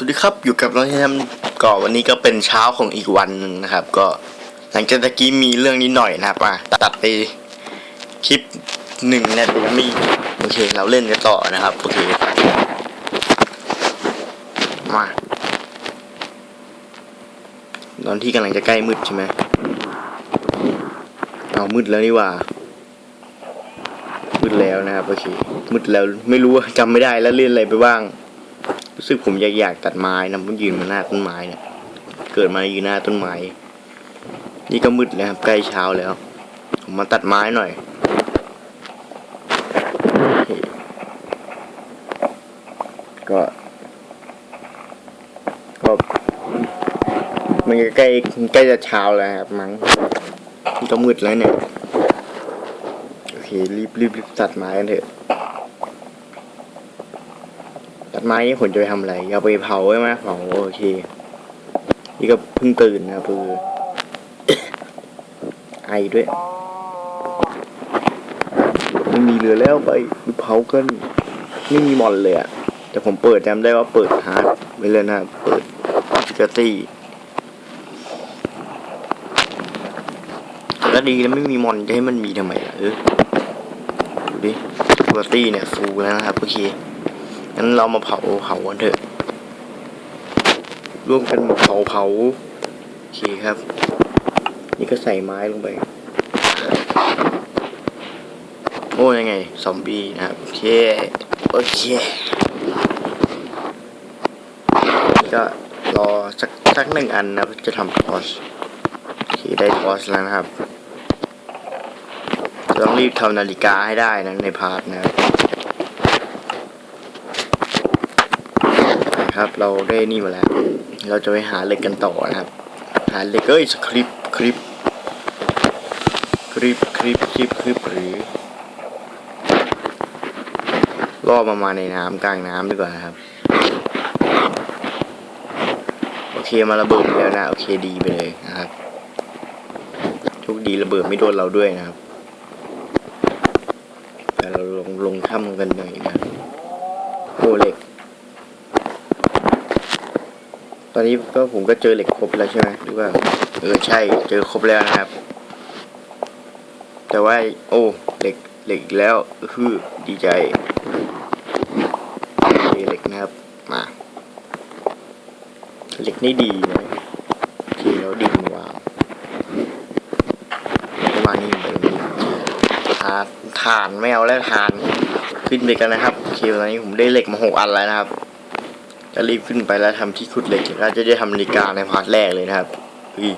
สวัสดีครับอยู่กับเราที่ทำก่อวันนี้ก็เป็นเช้าของอีกวันนึงนะครับ ก็หลังจากตะกี้มีเรื่องนิดหน่อยนะครับอะตัดไปคลิปหนึ่งนาทีมีโอเค เราเล่นกันต่อนะครับโอเคมาตอนที่กำลังจะใกล้มืดใช่ไหมเอามืดแล้วนี่ว่า มืดแล้วนะครับโอเคมืดแล้วไม่รู้จำไม่ได้แล้วเล่นอะไรไปบ้าง รู้สึกผมอยากอยากตัดไม้นะผมยืนมาหน้าต้นไม้เนี่ยเกิดมายืนหน้าต้นไม้ นี่ก็มืดแล้วครับใกล้เช้าแล้ว ผมมาตัดไม้หน่อยก็ก็มันก็ใกล้ใกล้จะเช้าแล้วครับมั้งนี่ก็มืดแล้วเนี่ยโอเครีบรีบรีบตัดไม้กันเถอะ ตัดไม้นี่ผมจะไปทำอะไรเอาไปเผาใช่ไหมเผาโอเค นี่ก็เพิ่งตื่นนะคือ ไอด้วยไม่มีเหลือแล้วไปเผากันไม่มีมอนเลยอะแต่ผมเปิดจำได้ว่าเปิดฮาร์ดไว้เลยนะ เปิดฟิกตี้ก็ดีแล้วไม่มีมอนจะให้มันมีทำไมล่ะเออดูดิฟิกตี้เนี่ยฟูแล้วนะครับโอเค งั้นเรามาเผาเผากันเถอะ ร่วมกันเผาเผาโอเคครับ นี่ก็ใส่ไม้ลงไป โอ้ยังไงซอมบี้นะครับโอเคโอเคนี่ก็รอสักสักหนึ่งอันนะจะทำทอสโอเคได้ทอสแล้วนะครับ ต้องรีบทำนาฬิกาให้ได้นะในพาร์ทนะครับ นะครับ เราได้นี่มาแล้ว เราจะไปหาเหล็กกันต่อนะครับ หาเหล็กเอ้ยสคริปคลิปคลิปคลิปคลิปคลิปหรือล่อมามาในน้ำกลางน้ำดีกว่านะครับ โอเคมาระเบิดแล้วนะ โอเคดีไปเลยนะครับโชคดีระเบิดไม่โดนเราด้วยนะครับแต่เราลงลงถ้ำกันหน่อยนะโอ้เหล็ก ต อนนี้ก็ผมก็เจอเหล็กครบแล้วใช่ไหมหรือว่าเออใช่เจอครบแล้วนะครับ แต่ว่าโอ้เหล็กเหล็กแล้วคือดีใจเหล็กนะครับมาเหล็กนี่ดีนะทีแล้วดินวางประมาณนี้เป็นทานฐานไม่เอาแล้วฐานขึ้นไปกันนะครับโอเคตอนนี้ผมได้เหล็กมาหกอันแล้วนะครับ จะรีบขึ้นไปแล้วทำที่ขุดเหล็กแล้วจะได้ทำนาฬิกาในพาร์ทแรกเลยนะครับเฮ้ย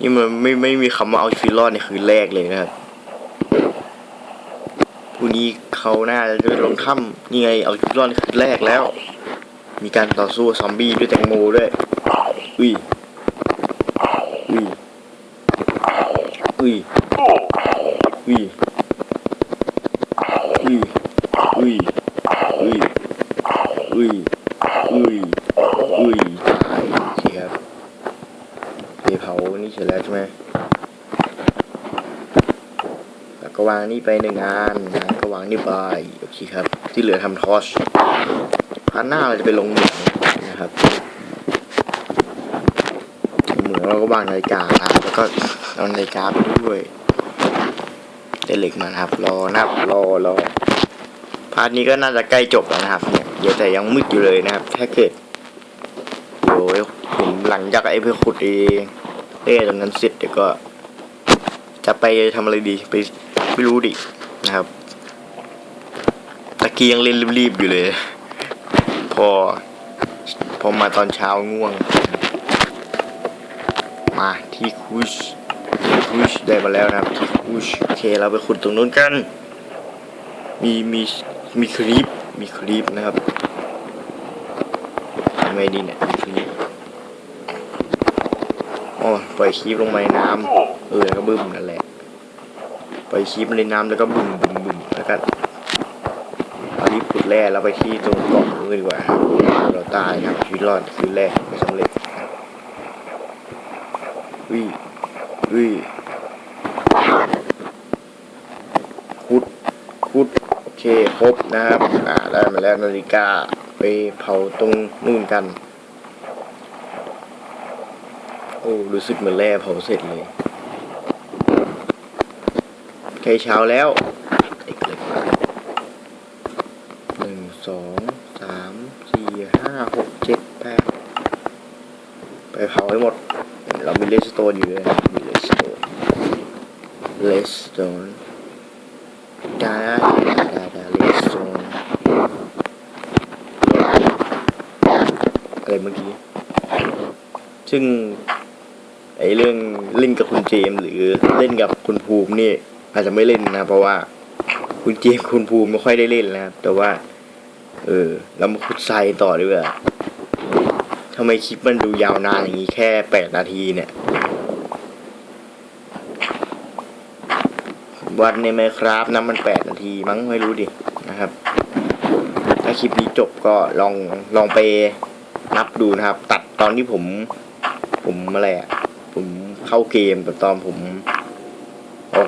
นี่มันไม่ไม่มีคำว่าเอาชีวิตรอดในคืนแรกเลยนะครับพรุ่งนี้เขาน่าจะไปลงถ้ำนี่ไงเอาชีวิตรอดในคืนแรกแล้ว มีการต่อสู้ซอมบี้ด้วยแตงโมด้วยอุ้ยอุ้ยอุ้ยอุ้ยอุ้ยอุ้ยอุ้ย อุ้ย อุ้ยตายโอเคครับเทเผานี่เสร็จแล้วใช่ไหมแล้ว ก็วางนี่ไปหนึ่งอันนะก็วางนี่ไปโอเคครับ ที่เหลือทำทอชพาร์ทหน้าเราจะไปลงเหมืองนะครับเหมืองเราก็วางนาฬิกานะครับแล้วก็เอานาฬิกาไปด้วยได้เหล็กมาครับ รอนับรอรอพาร์ทนี้ก็น่าจะใกล้จบแล้วนะครับเนี่ยเดี๋ยวแต่ยังมืดอยู่เลยนะครับ ถ้าเกิดเดี๋ยผมหลังจากไอ้เพื่อขุดเองเอ้ตรงนั้นเสร็จเดี๋ยวก็จะไปทำอะไรดีไป ไม่รู้ดินะครับตะกี้ยังเล่นรีบๆอยู่เลย พอ พอมาตอนเช้าง่วง มาที่คุชที่คุชได้มาแล้วนะครับที่คุชโอเคเราไปขุดตรงนู้นกัน มีมีมีคลิปมีคลิปนะครับทำไงดีเนี่ยมีคลิปอ๋อปล่อยคลิปลงมาในน้ำเออแล้วก็บึ้มนั่นแหละ ปล่อยคลิปในน้ำแล้วก็บึ้มบึ้มบึ้มแล้วก็เอาลิฟขุดแร่แล้วไปที่ตรงเกาะนู้นดีกว่าเราตายนะครับชีวิตรอดคือแรกไม่สำเร็จวิวิขุดขุดโอเคครบนะครับอ่าได้มาแล้วนาฬิกาไปเผาตรงนู่นกัน โอ้รู้สึกเหมือนแร่เผาเสร็จเลย ใกล้เช้าแล้วอีกเล็กน้อยหนึ่งสองสามสี่ห้าหกเจ็ดแปดไปเผาให้หมด เรามีเลสโตนอยู่เลยมีเลสโตนเลสโตนดาดาดาดาเลสโตนอะไรเมื่อกี้ ซึ่งไอเรื่องเล่นกับคุณเจมหรือเล่นกับคุณภูมินี่ อาจจะไม่เล่นนะ เพราะว่าคุณเจมคุณภูมิไม่ค่อยได้เล่นนะครับ แต่ว่า เออเรามาขุดทรายต่อดีกว่าทำไมคลิปมันดูยาวนานอย่างนี้แค่แปดนาทีเนี่ย วันในไมครับนะมันแปดนาทีมั้งไม่รู้ดินะครับ ถ้าคลิปนี้จบก็ลองลองไปนับดูนะครับ ตัดตอนที่ผม ผมอะไรอะผมเข้าเกมแต่ตอนผม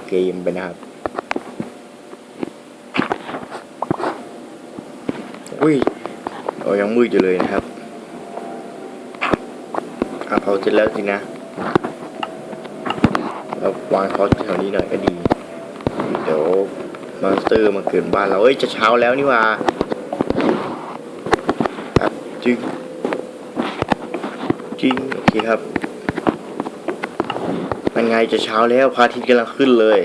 เกมไปนะครับอุ้ยเรายังมืดอยู่เลยนะครับอะเผาเสร็จแล้วสินะเราวางเขาแถวนี้หน่อยก็ดี เดี๋ยวมอนสเตอร์มาเกิดบ้านเราเอ้ยจะเช้าแล้วนี่ว่าจริงจริงโอเคครับ ยังไงจะเช้าแล้วพระอาทิตย์กำลังขึ้นเลย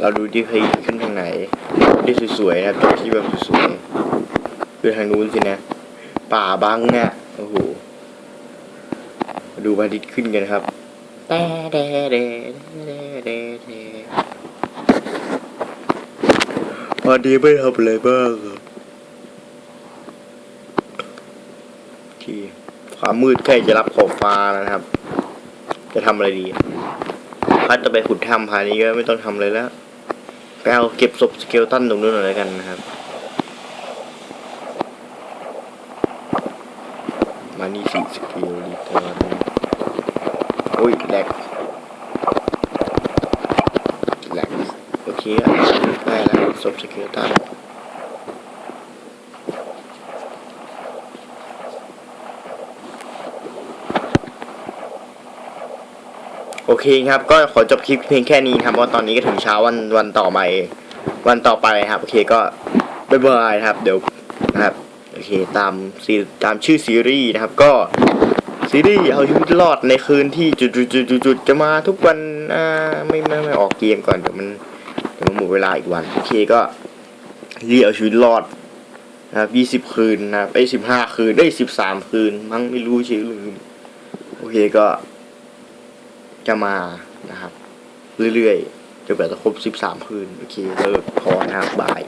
เราดูที่เพยขึ้นทางไหนได้สวยๆนะครับจุดที่แบบสวยๆคือทางนู้นสินะ ป่าบังเนี่ยโอ้โหดูพระอาทิตย์ขึ้นกันครับแต่เดเดเดเดเดวันนี้ไม่ทำอะไรบ้างที่ความมืดใกล้จะรับขอบฟ้าแล้วนะครับ จะทำอะไรดี พัดจะไปขุดถ้ำพานี้ก็ไม่ต้องทำเลยแล้วไปเอาเก็บศพสเกลตันตรงนู้นหน่อยแล้วกันนะครับ มานี่สิสเกลรีเทิร์นโอ้ยแหลกแหลกโอเคได้แล้วศพสเกลตัน โอเคครับก็ขอจบคลิปเพียงแค่นี้ครับเพราะตอนนี้ก็ถึงเช้าวันวันต่อไปวันต่อไปครับ โอเคก็บายบายครับ เดี๋ยวนะครับโอเคตามซีตามชื่อซีรีส์นะครับ ก็ซีรีส์เอาชีวิตรอดในคืนที่จุดจุดจุดจุดจะมาทุกวันอ่าไม่ไม่ไม่ออกเกมก่อนเดี๋ยวมันเดี๋ยวมันหมดเวลาอีกวันโอเคก็ซีรีส์เอาชีวิตรอดนะครับยี่สิบคืนนะครับไอ้สิบห้าคืนได้สิบสามคืนมั้งไม่รู้ชื่อลืมโอเคก็ จะมานะครับ เรื่อยๆจนกว่าจะครบสิบสามคืน โอเค เลิกพอนะครับบาย